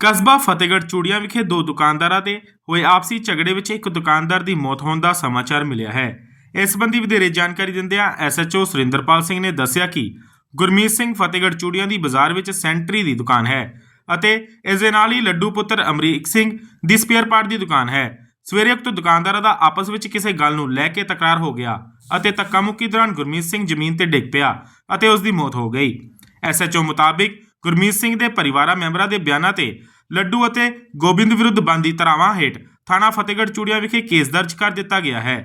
ਕਸਬਾ ਫਤਿਹਗੜ੍ਹ ਚੂੜੀਆਂ ਵਿਖੇ ਦੋ ਦੁਕਾਨਦਾਰਾਂ ਦੇ ਹੋਏ ਆਪਸੀ ਝਗੜੇ ਵਿੱਚ ਇੱਕ ਦੁਕਾਨਦਾਰ ਦੀ ਮੌਤ ਹੋਣ ਦਾ ਸਮਾਚਾਰ ਮਿਲਿਆ ਹੈ। ਇਸ ਸੰਬੰਧੀ ਵਧੇਰੇ ਜਾਣਕਾਰੀ ਦਿੰਦਿਆਂ ਐਸਐਚਓ ਸੁਰਿੰਦਰਪਾਲ ਸਿੰਘ ਨੇ ਦੱਸਿਆ ਕਿ ਗੁਰਮੀਤ ਸਿੰਘ ਫਤਿਹਗੜ੍ਹ ਚੂੜੀਆਂ ਦੀ ਬਾਜ਼ਾਰ ਵਿੱਚ ਸੈਂਟਰੀ ਦੀ ਦੁਕਾਨ ਹੈ ਅਤੇ ਇਸ ਦੇ ਨਾਲ ਹੀ ਲੱਡੂ ਪੁੱਤਰ ਅਮਰੀਕ ਸਿੰਘ ਦੀ ਸਪੇਅਰ ਪਾਰਟ ਦੀ ਦੁਕਾਨ ਹੈ। ਸਵੇਰੇ ਉਕਤ ਦੁਕਾਨਦਾਰਾਂ ਦਾ ਆਪਸ ਵਿੱਚ ਕਿਸੇ ਗੱਲ ਨੂੰ ਲੈ ਕੇ ਤਕਰਾਰ ਹੋ ਗਿਆ ਅਤੇ ਧੱਕਾ ਮੁੱਕੀ ਦੌਰਾਨ ਗੁਰਮੀਤ ਸਿੰਘ ਜ਼ਮੀਨ ਤੇ ਡਿੱਗ ਪਿਆ ਅਤੇ ਉਸ ਦੀ ਮੌਤ ਹੋ ਗਈ। ਐਸਐਚਓ ਮੁਤਾਬਿਕ ਗੁਰਮੀਤ ਸਿੰਘ ਦੇ ਪਰਿਵਾਰਾਂ ਮੈਂਬਰਾਂ ਦੇ ਬਿਆਨਾਂ ਤੇ ਲੱਡੂ ਅਤੇ ਗੋਬਿੰਦ ਵਿਰੁੱਧ ਬੰਦੀ ਧਾਰਾਵਾਂ ਹੇਠ ਥਾਣਾ ਫਤਿਹਗੜ੍ਹ ਚੂੜੀਆਂ ਵਿਖੇ ਕੇਸ ਦਰਜ ਕਰ ਦਿੱਤਾ ਗਿਆ ਹੈ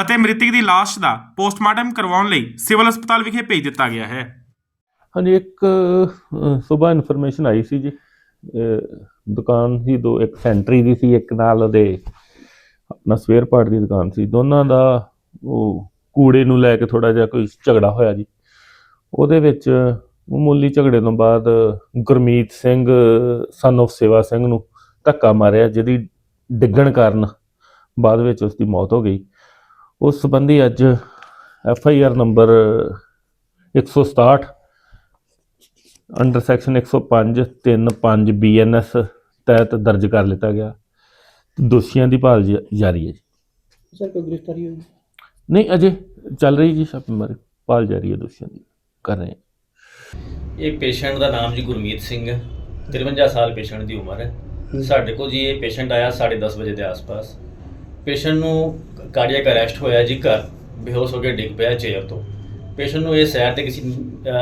ਅਤੇ ਮ੍ਰਿਤਕ ਦੀ ਲਾਸ਼ ਦਾ ਪੋਸਟਮਾਰਟਮ ਕਰਵਾਉਣ ਲਈ ਸਿਵਲ ਹਸਪਤਾਲ ਵਿਖੇ ਭੇਜ ਦਿੱਤਾ ਗਿਆ ਹੈ। ਹਾਂਜੀ, ਇੱਕ ਸਵੇਰ ਇਨਫੋਰਮੇਸ਼ਨ ਆਈ ਸੀ ਜੀ। ਦੁਕਾਨ ਸੀ ਦੋ, ਇੱਕ ਸੈਂਟਰੀ ਦੀ ਸੀ, ਇੱਕ ਨਾਲ ਉਹਦੇ ਆਪਣਾ ਸਵੇਅਰ ਪਾਰਟ ਦੀ ਦੁਕਾਨ ਸੀ। ਦੋਨਾਂ ਦਾ ਉਹ ਕੂੜੇ ਨੂੰ ਲੈ ਕੇ ਥੋੜਾ ਜਿਹਾ ਕੋਈ ਝਗੜਾ ਹੋਇਆ ਜੀ। ਉਹਦੇ ਵਿੱਚ ਮਾਮੂਲੀ ਝਗੜੇ ਤੋਂ ਬਾਅਦ ਗੁਰਮੀਤ ਸਿੰਘ ਸਨ of ਸੇਵਾ ਸਿੰਘ ਨੂੰ ਧੱਕਾ ਮਾਰਿਆ ਜਿਹਦੀ ਡਿੱਗਣ ਕਾਰਨ ਬਾਅਦ ਵਿੱਚ ਉਸ ਦੀ ਮੌਤ ਹੋ ਗਈ। ਉਸ ਸੰਬੰਧੀ ਅੱਜ F I R number 167 under section 105 35 BNS ਤਹਿਤ ਦਰਜ ਕਰ ਲਿੱਤਾ ਗਿਆ। ਦੋਸ਼ੀਆਂ ਦੀ ਭਾਲ ਜਾਰੀ ਹੈ ਜੀ। ਸਰ ਕੋਈ ਗ੍ਰਿਫਤਾਰੀ ਹੋਈ? ਨਹੀਂ ਅਜੇ ਚੱਲ ਰਹੀ ਜੀ ਛਾਪੇਮਾਰੀ ਭਾਲ ਜਾਰੀ ਹੈ ਦੋਸ਼ੀਆਂ ਦੀ ਕਰ ਰਹੇ ਹਾਂ। ਇਹ ਪੇਸ਼ੈਂਟ ਦਾ ਨਾਮ ਜੀ ਗੁਰਮੀਤ ਸਿੰਘ ਹੈ 53 ਸਾਲ ਪੇਸ਼ੈਂਟ ਦੀ ਉਮਰ ਹੈ। ਸਾਡੇ ਕੋਲ ਜੀ ਇਹ ਪੇਸ਼ੈਂਟ ਆਇਆ 10:30 ਵਜੇ ਦੇ ਆਸ-ਪਾਸ। ਪੇਸ਼ੈਂਟ ਨੂੰ ਕਾਰਡੀਅਕ ਅਰੈਸਟ ਹੋਇਆ ਜੀ ਘਰ ਬੇਹੋਸ਼ ਹੋ ਕੇ ਡਿੱਗ ਪਿਆ ਚੇਅਰ ਤੋਂ। ਪੇਸ਼ੈਂਟ ਨੂੰ ਇਹ ਸੈਰ ਤੇ ਕਿਸੇ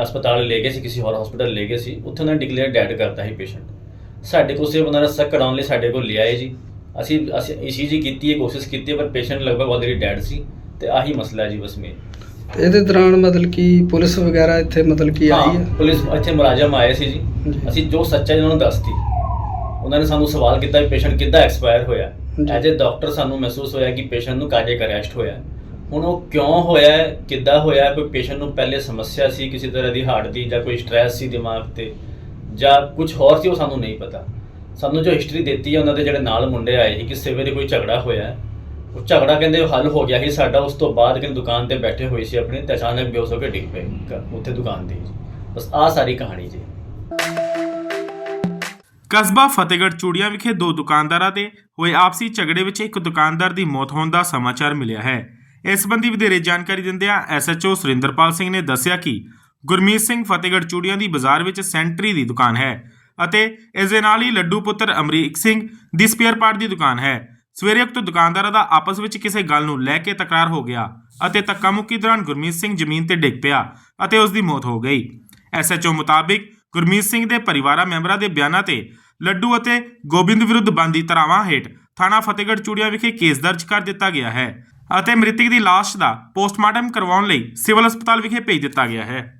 ਹਸਪਤਾਲ ਲੈ ਗਏ ਸੀ ਕਿਸੇ ਹੋਰ ਹਸਪਤਾਲ ਲੈ ਗਏ ਸੀ। ਉੱਥੇ ਉਹਨਾਂ ਨੇ ਡਿਕਲੇਅਰ ਡੈਡ ਕਰਤਾ ਸੀ ਪੇਸ਼ੈਂਟ। ਸਾਡੇ ਕੋਲ ਸਿਰਫ ਉਹਨਾਂ ਦਾ ਸੱਕ ਕਰਾਉਣ ਲਈ ਸਾਡੇ ਕੋਲ ਲਿਆਏ ਜੀ। ਅਸੀਂ ਅਸੀਂ ਈਸੀਜੀ ਕੀਤੀ ਹੈ ਕੋਸ਼ਿਸ਼ ਕੀਤੀ ਪਰ ਪੇਸ਼ੈਂਟ ਲਗਭਗ ਆਲਰੇਡੀ ਡੈਡ ਸੀ ਤੇ ਆਹੀ ਮਸਲਾ ਜੀ ਬਸ ਮੇਨ ਇਹਦੇ ਦੌਰਾਨ ਮਤਲਬ ਕਿ ਪੁਲਿਸ ਵਗੈਰਾ ਇੱਥੇ ਮਤਲਬ ਕਿ ਆਈ ਹਾਂ ਹੈ ਪੁਲਿਸ ਇੱਥੇ ਮੁਲਾਜ਼ਮ ਆਏ ਸੀ ਜੀ ਜੀ। ਅਸੀਂ ਜੋ ਸੱਚਾਈ ਉਹਨਾਂ ਨੂੰ ਦੱਸਤੀ ਉਹਨਾਂ ਨੇ ਸਾਨੂੰ ਸਵਾਲ ਕੀਤਾ ਵੀ ਪੇਸ਼ੈਂਟ ਕਿੱਦਾਂ ਐਕਸਪਾਇਰ ਹੋਇਆ ਜੀ। ਐਜ ਅ ਡਾਕਟਰ ਸਾਨੂੰ ਮਹਿਸੂਸ ਹੋਇਆ ਕਿ ਪੇਸ਼ੈਂਟ ਨੂੰ ਕਾਰਡੀਅਕ ਅਰੈਸਟ ਹੋਇਆ ਹੁਣ ਉਹ ਕਿਉਂ ਹੋਇਆ ਹੈ, ਕਿੱਦਾਂ ਹੋਇਆ ਹੈ, ਕੋਈ ਪੇਸ਼ੈਂਟ ਨੂੰ ਪਹਿਲੇ ਸਮੱਸਿਆ ਸੀ ਕਿਸੇ ਤਰ੍ਹਾਂ ਦੀ ਹਾਰਟ ਦੀ ਜਾਂ ਕੋਈ ਸਟ੍ਰੈਸ ਸੀ ਦਿਮਾਗ ਤੇ ਜਾਂ ਕੁਝ ਹੋਰ ਸੀ ਉਹ ਸਾਨੂੰ ਨਹੀਂ ਪਤਾ ਸਾਨੂੰ ਜੋ ਹਿਸਟਰੀ ਦਿੱਤੀ ਹੈ ਉਹਨਾਂ ਦੇ ਜਿਹੜੇ ਨਾਲ ਮੁੰਡੇ ਆਏ ਸੀ ਕਿ ਸਵੇਰੇ ਕੋਈ ਝਗੜਾ ਹੋਇਆ ਹੈ। ਉਹ ਝਗੜਾ ਕਹਿੰਦੇ ਹੱਲ ਹੋ ਗਿਆ ਸੀ, ਸਾਡਾ ਉਸ ਤੋਂ ਬਾਅਦ ਕਿ ਦੁਕਾਨ ਤੇ ਬੈਠੇ ਹੋਏ ਸੀ ਆਪਣੀ, ਤੇ ਅਚਾਨਕ ਬੇਹੋਸ਼ ਹੋ ਕੇ ਡਿੱਗ ਪਏ ਘ- ਉੱਥੇ ਦੁਕਾਨ ਤੇ ਹੀ। ਬਸ ਆਹ ਸਾਰੀ ਕਹਾਣੀ ਜੀ। ਕਸਬਾ ਫਤਿਹਗੜ੍ਹ ਚੂੜੀਆਂ ਵਿਖੇ ਦੋ ਦੁਕਾਨਦਾਰਾਂ ਦੇ ਹੋਏ ਆਪਸੀ ਝਗੜੇ ਵਿੱਚ ਇੱਕ ਦੁਕਾਨਦਾਰ ਦੀ ਮੌਤ ਹੋਣ ਦਾ ਸਮਾਚਾਰ ਮਿਲਿਆ ਹੈ। ਇਸ ਸੰਬੰਧੀ ਵਧੇਰੇ ਜਾਣਕਾਰੀ ਦਿੰਦਿਆਂ ਐਸਐਚਓ ਸੁਰਿੰਦਰਪਾਲ ਸਿੰਘ ਨੇ ਦੱਸਿਆ ਕਿ ਗੁਰਮੀਤ ਸਿੰਘ ਫਤਿਹਗੜ੍ਹ ਚੂੜੀਆਂ ਦੀ ਬਾਜ਼ਾਰ ਵਿੱਚ ਸੈਂਟਰੀ ਦੀ ਦੁਕਾਨ ਹੈ ਅਤੇ ਇਸ ਦੇ ਨਾਲ ਹੀ ਲੱਡੂ ਪੁੱਤਰ ਅਮਰੀਕ ਸਿੰਘ ਦੀ ਸਪੇਅਰ ਪਾਰਟ ਦੀ ਦੁਕਾਨ ਹੈ। ਸਵੇਰੇ ਉਕਤ ਦੁਕਾਨਦਾਰਾਂ ਦਾ ਆਪਸ ਵਿੱਚ ਕਿਸੇ ਗੱਲ ਨੂੰ ਲੈ ਕੇ ਤਕਰਾਰ ਹੋ ਗਿਆ ਅਤੇ ਧੱਕਾ ਮੁੱਕੀ ਦੌਰਾਨ ਗੁਰਮੀਤ ਸਿੰਘ ਜ਼ਮੀਨ ਤੇ ਡਿੱਗ ਪਿਆ ਅਤੇ ਉਸ ਦੀ ਮੌਤ ਹੋ ਗਈ। ਐਸਐਚਓ ਮੁਤਾਬਿਕ ਗੁਰਮੀਤ ਸਿੰਘ ਦੇ ਪਰਿਵਾਰਾਂ ਮੈਂਬਰਾਂ ਦੇ ਬਿਆਨਾਂ ਤੇ ਲੱਡੂ ਅਤੇ ਗੋਬਿੰਦ ਵਿਰੁੱਧ ਬੰਦੀ ਧਾਰਾਵਾਂ ਹੇਠ ਥਾਣਾ ਫਤਿਹਗੜ੍ਹ ਚੂੜੀਆਂ ਵਿਖੇ ਕੇਸ ਦਰਜ ਕਰ ਦਿੱਤਾ ਗਿਆ ਹੈ ਅਤੇ ਮ੍ਰਿਤਕ ਦੀ ਲਾਸ਼ ਦਾ ਪੋਸਟਮਾਰਟਮ ਕਰਵਾਉਣ ਲਈ ਸਿਵਲ ਹਸਪਤਾਲ ਵਿਖੇ ਭੇਜ ਦਿੱਤਾ ਗਿਆ ਹੈ।